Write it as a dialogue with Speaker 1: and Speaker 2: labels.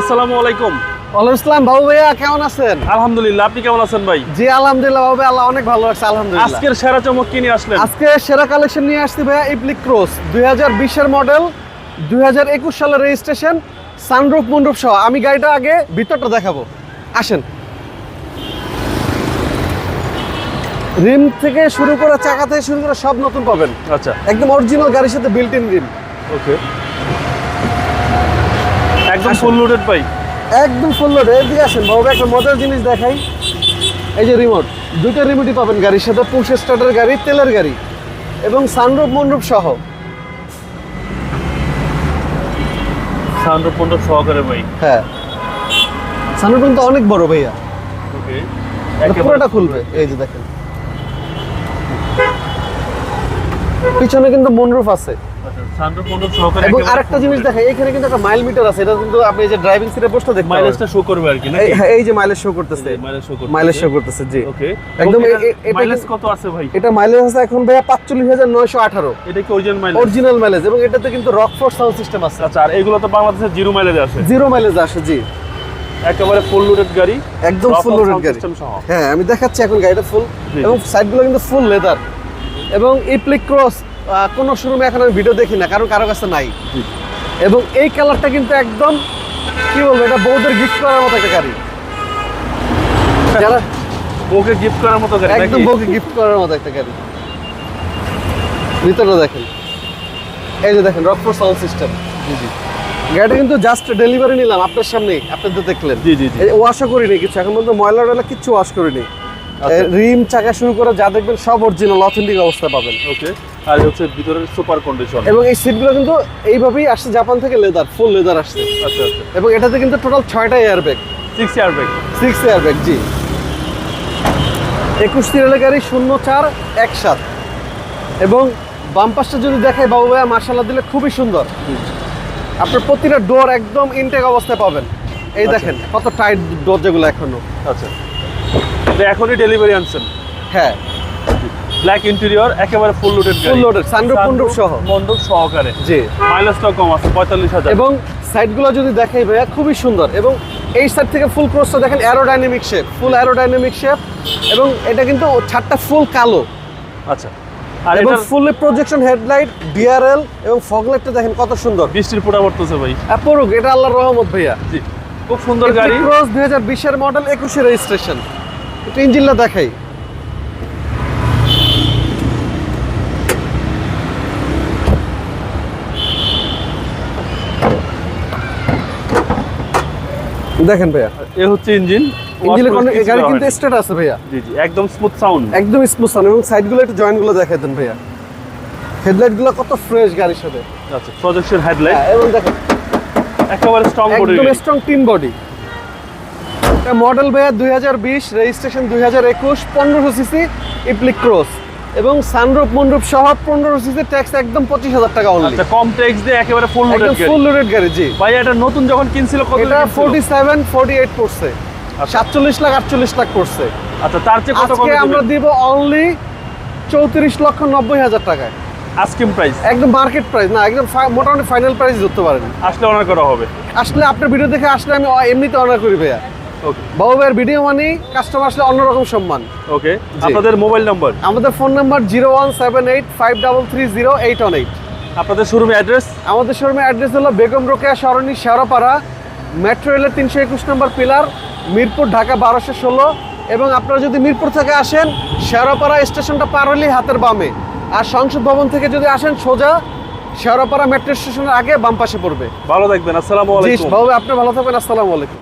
Speaker 1: আসসালামু আলাইকুম।
Speaker 2: ওয়ালাইকুম ইসলাম বাবু ভাইয়া কেমন আছেন?
Speaker 1: আলহামদুলিল্লাহ আপনি কেমন আছেন ভাই?
Speaker 2: জি আলহামদুলিল্লাহ বাবু আল্লাহ অনেক ভালো আলহামদুলিল্লাহ।
Speaker 1: আজকের সেরা চমক কি নিয়ে আসলেন?
Speaker 2: আজকে সেরা কালেকশন নিয়ে আসছি ভাইয়া ক্রস দুই মডেল সালের রেজিস্ট্রেশন মন্ডপ সহ। আমি গাড়িটা আগে ভিতরটা দেখাবো। আসেন। রিম থেকে শুরু করে চাকা থেকে শুরু করে সব নতুন পাবেন।
Speaker 1: আচ্ছা।
Speaker 2: একদম অরিজিনাল গাড়ির সাথে বিল্ট ইন রিম
Speaker 1: ওকে একদম ফুল লোডেড ভাই।
Speaker 2: একদম ফুল লোড এদিকে আসেন বাবু একটা মজার জিনিস দেখাই। এই যে রিমোট দুটো রিমোটই পাবেন গাড়ির সাথে পুশ স্টার্টার গাড়ি তেলের গাড়ি এবং সানরূপ মন্ডপ সহ।
Speaker 1: সাউন্ড পনেরো সহকারে ভাই।
Speaker 2: হ্যাঁ। সানরূপ কিন্তু অনেক বড় ভাইয়া।
Speaker 1: ওকে।
Speaker 2: এটা পুরোটা খুলবে। এই যে দেখেন। পিছনে কিন্তু মনরুফ আছে।
Speaker 1: সহকারে
Speaker 2: এবং আরেকটা জিনিস। দেখেন এখানে কিন্তু একটা মাইল মিটার আছে এটা কিন্তু আপনি এই যে ড্রাইভিং সিটে বসতে দেখতে
Speaker 1: মাইলেজটা শো করবে আর কি নাকি?
Speaker 2: এই হ্যাঁ, এই যে মাইলেজ শো করতেছে।
Speaker 1: মাইলেজ শো করবে
Speaker 2: মাইলেজ শো করতেছে জি।
Speaker 1: ওকে
Speaker 2: একদম
Speaker 1: মাইলেজ কত আছে ভাই?
Speaker 2: এটা মাইলেজ আছে এখন
Speaker 1: এটা কি অরিজিনাল মাইলেজ
Speaker 2: অরিজিনাল মাইলেজ এবং এটাতে কিন্তু রকফোর্ড সাউন্ড সিস্টেম আছে।
Speaker 1: আচ্ছা আর এগুলো তো বাংলাদেশের জিরো মাইলেজ আসে।
Speaker 2: জিরো মাইলেজ আসে জি।
Speaker 1: একেবারে ফুল লোডেড গাড়ি
Speaker 2: একদম ফুল লোডেড গাড়ি। হ্যাঁ আমি দেখাচ্ছি এখন গাড়িটা ফুল এবং। সাইডগুলো কিন্তু ফুল লেদার এবং ইপ্লিক ক্রস কোনো শোরুমে এখন আমি ভিডিও দেখি না কারণ কারও কাছে নাই। এবং এই কালারটা কিন্তু একদম কি বলব এটা বউদের গিফট করার মতো একটা গাড়ি। যারা
Speaker 1: ওকে গিফট করার মতো গাড়ি
Speaker 2: একদম বউকে গিফট করার মতো একটা গাড়ি। ভিতরটা দেখেন। এই যে দেখেন রকফোর সাউন্ড সিস্টেম
Speaker 1: জি জি।
Speaker 2: গাড়িটা কিন্তু জাস্ট ডেলিভারি নিলাম আপনার সামনেই আপনি তো দেখলেন।
Speaker 1: জি জি জি।
Speaker 2: ওয়াশও করিনি কিছু এখন পর্যন্ত ময়লা টয়লা কিচ্ছু ওয়াশ করিনি।
Speaker 1: আচ্ছা।
Speaker 2: রিম চাকা শুরু করে যা দেখবেন সব অরিজিনাল অথেন্টিক অবস্থা পাবেন।
Speaker 1: ওকে আর হচ্ছে ভিতরের সুপার কন্ডিশন।
Speaker 2: এবং এই সিটগুলো কিন্তু এইভাবেই আসছে জাপান থেকে লেদার ফুল লেদার আসছে।
Speaker 1: আচ্ছা আচ্ছা।
Speaker 2: এবং এটাতে কিন্তু টোটাল ছয়টা air bag
Speaker 1: six air bag
Speaker 2: six air bag জি। একুশ সিরিয়ালের গাড়ি শূন্য চার এক সাত। এবং বাম পাশটা যদি দেখায় বাবু ভাইয়া মার্শাল্লাহ দিলে খুবই সুন্দর। আপনার প্রতিটা ডোর একদম ইনটেক অবস্থায় পাবেন। এই
Speaker 1: আচ্ছা।
Speaker 2: দেখেন কত টাইট ডোর যেগুলো
Speaker 1: এখনও। আচ্ছা। এখনই ডেলিভারি আনছেন?
Speaker 2: হ্যাঁ।
Speaker 1: ব্ল্যাক ইন্টেরিয়র একেবারে full loaded
Speaker 2: Full loaded, sunroof, মণ্ডপ সহ।
Speaker 1: মন্ডপ সহকারে।
Speaker 2: জি।
Speaker 1: মাইলেজটাও কম আছে পঁয়তাল্লিশ হাজার।
Speaker 2: এবং সাইডগুলো যদি দেখাই ভাইয়া খুবই সুন্দর। এবং এই সাইড থেকে ফুল ক্রসটা দেখেন aerodynamic shape full aerodynamic shape এবং এটা কিন্তু ছাদটা ফুল কালো।
Speaker 1: আচ্ছা। আর
Speaker 2: এবং
Speaker 1: এটা
Speaker 2: ফুল প্রজেকশন হেডলাইট ডিআরএল এবং ফগলাইটটা দেখেন কত সুন্দর।
Speaker 1: বৃষ্টির ফোটা পড়তেছে ভাই।
Speaker 2: পড়ুক এটা আল্লাহর রহমত ভাইয়া।
Speaker 1: জি খুব সুন্দর গাড়ি।
Speaker 2: ক্রস দুই হাজার বিশের মডেল একুশে রেজিস্ট্রেশন একটু ইঞ্জিনটা দেখাই। দেখেন ভাইয়া।
Speaker 1: এ হচ্ছে ইঞ্জিন।
Speaker 2: ইঞ্জিনের গাড়ি কিন্তু স্টেট আছে ভাইয়া।
Speaker 1: জি জি একদম স্মুথ সাউন্ড
Speaker 2: একদম স্মুথ সাউন্ড এবং সাইডগুলো একটু জয়েন্টগুলো দেখাই দেন ভাইয়া। হেডলাইটগুলো কত ফ্রেশ গাড়ির সাথে।
Speaker 1: আচ্ছা প্রজেকশন হেডলাইট
Speaker 2: হ্যাঁ, এবং দেখেন।
Speaker 1: একেবারে স্ট্রং বডি
Speaker 2: একদম স্ট্রং টিম বডি মডেল ভাইয়া দুই হাজার বিশ রেজিস্ট্রেশন দুই হাজার একুশ পনেরোশো সিসি ইপ্লিক ক্রস এবং সানরূপ মন্ডপ সহ পনেরো সিসি ট্যাক্স একদম পঁচিশ হাজার টাকা অনলি
Speaker 1: আচ্ছা কম ট্যাক্স দিয়ে একেবারে ফুল লোডেড
Speaker 2: ফুল লোডেড গাড়ি। জি।
Speaker 1: ভাই এটা নতুন যখন কিনছিল কত
Speaker 2: এটা ফোর্টি সেভেন ফোর্টি এইট পড়ছে।
Speaker 1: আচ্ছা।
Speaker 2: সাতচল্লিশ লাখ আটচল্লিশ লাখ পড়ছে।
Speaker 1: আচ্ছা তার চেয়ে কত
Speaker 2: আজকে
Speaker 1: কমে
Speaker 2: আমরা দিব অনলি চৌত্রিশ লক্ষ নব্বই হাজার টাকায়।
Speaker 1: আস্কিং প্রাইস
Speaker 2: একদম মার্কেট প্রাইস না একদম মোটামুটি ফাইনাল প্রাইস ধরতে পারেন।
Speaker 1: আসলে অনার করা হবে।
Speaker 2: আসলে আপনার ভিডিও দেখে আসলে আমি এমনিতে অনার করি ভাইয়া। বাবু ভাইয়ের ভিডিও মানে কাস্টমার আসলে অন্যরকম সম্মান।
Speaker 1: ওকে আপনাদের মোবাইল নাম্বার
Speaker 2: আমাদের phone number zero one seven eight five double three zero eight one eight
Speaker 1: আপনাদের শোরুমে অ্যাড্রেস
Speaker 2: আমাদের শোরুমের অ্যাড্রেস হলো বেগম রোকেয়া সরণি শেওড়াপাড়া মেট্রো রেলের তিনশো একুশ নম্বর পিলার মিরপুর ঢাকা বারোশো ষোলো। এবং আপনারা যদি মিরপুর থেকে আসেন শেওড়াপাড়া স্টেশনটা পার হলেই হাতের বামে। আর সংসদ ভবন থেকে যদি আসেন সোজা শেওড়াপাড়া মেট্রো স্টেশনের আগে বাম পাশে পড়বে।
Speaker 1: ভালো থাকবেন আসসালামু আলাইকুম।
Speaker 2: বাবু আপনি ভালো থাকবেন আসসালামু আলাইকুম।